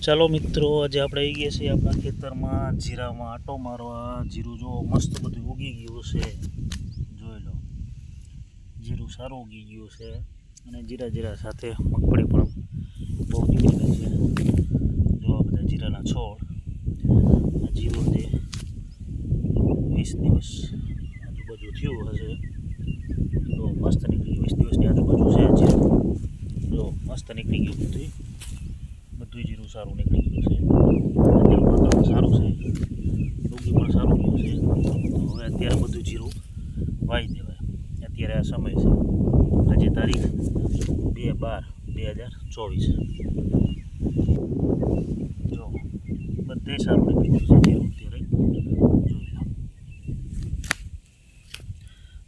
ચાલો મિત્રો, આજે આપણે આવી ગયા છીએ આપણા ખેતરમાં જીરામાં આટો મારવા. જીરું જો મસ્ત બધું ઉગી ગયું છે જોઈ લો. જીરું સારું ઉગી ગયું છે અને જીરા જીરા સાથે મગફળી પણ બહુ નીકળી છે. જો આ બધા જીરાના છોડ. જીરું જે વીસ દિવસ આજુબાજુ થયું હશે. તો મસ્ત નીકળી વીસ દિવસની આજુબાજુ છે જીરું. જો મસ્ત નીકળી ગયું બધું બધું જીરું સારું નીકળી ગયું છે. અત્યારે વાતાવરણ સારું છે. ડુંગળી પણ સારું ગયું છે. હવે અત્યારે બધું જીરું વાવી દેવાય. અત્યારે આ સમય છે. આજે તારીખ બે બાર બે હજાર ચોવીસ. જો, બધે સારું નીકળી ગયું છે જીરું અત્યારે.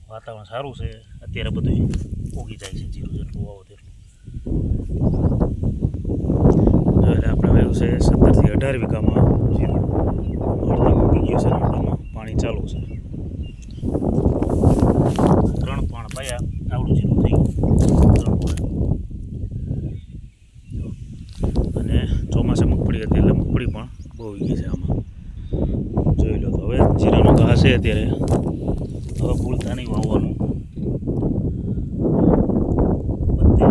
વાતાવરણ સારું છે. અત્યારે બધું ઉગી જાય છે જીરું જેટલું આવો તેટલું. છે, સત્તરથી અઢાર વીઘામાં જીરું અડધા મૂકી ગયું છે અડધામાં પાણી ચાલુ છે. ત્રણ પાણ પાયા, આવડું જીરું થઈ ગયું. અને ચોમાસે મગફળી હતી એટલે મગફળી પણ બહુ ગઈ છે આમાં. જોઈ લો હવે જીરાનો ઘાસ છે અત્યારે. હવે ભૂલતા નહીં વાવવાનું બધે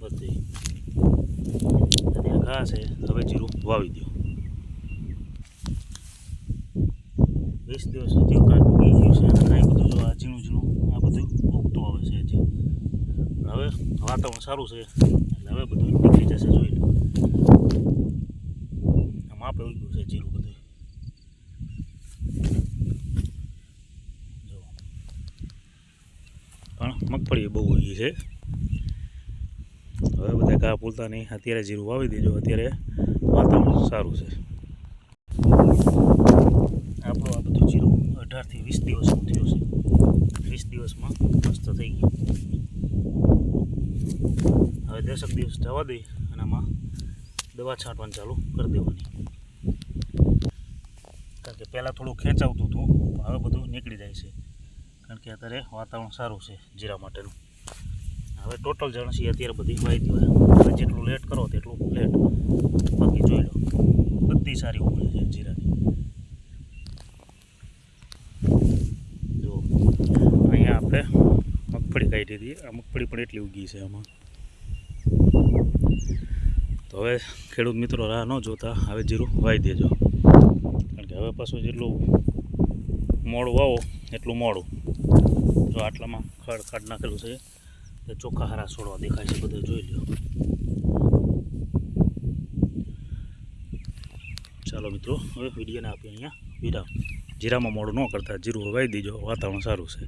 બધે ત્યાં ઘા છે, હવે જીરું વાવી દો. વીસ દિવસ સુધી ઉગી ગયું છે અને કાંઈ બધું જો આ ઝીણું ઝીણું, આ બધું ઉગતું આવે છે હજી. હવે વાતાવરણ સારું છે, એટલે હવે બધું નીકળી જશે જોઈ લો. આ માપે ઉગ્યું છે જીરું બધું. પણ મગફળી બહુ ઉગી છે. હવે બધા ઘા ભૂલતા નહીં. અત્યારે જીરું વાવી દેજો. અત્યારે વાતાવરણ સારું છે. આપણું આ બધું જીરું અઢારથી વીસ દિવસનું થયું છે. વીસ દિવસમાં મસ્ત થઈ ગયું. હવે દસક દિવસ જવા દઈ અને આમાં દવા છાંટવાનું ચાલુ કરી દેવાની. કારણ કે પહેલાં થોડું ખેંચાવતું હતું હવે બધું નીકળી જાય છે. કારણ કે અત્યારે વાતાવરણ સારું છે જીરા માટેનું. હવે ટોટલ જણસી અત્યારે બધી વાઈ હોય. હવે જેટલું લેટ કરો તેટલું લેટ બાકી જોઈ લો. બધી સારી ઉગી છે જીરાની. જો, અહીંયા આપણે મગફળી કાઢી હતી આ મગફળી પણ એટલી ઉગી છે આમાં. તો હવે ખેડૂત મિત્રો રાહ ન જોતા. હવે જીરું વાઈ દેજો. કારણ કે હવે પાછું જેટલું મોડું વાવો, એટલું મોડું. જો આટલામાં ખડ ખાડ નાખેલું છે. ચોખ્ખા હારા છોડવા દેખાય છે બધું જોઈ લો ચાલો મિત્રો હવે વિડીયોને આપીએ અહીંયા વિરામ જીરામાં મોડું ન કરતા જીરું હવાઈ દીજો વાતાવરણ સારું છે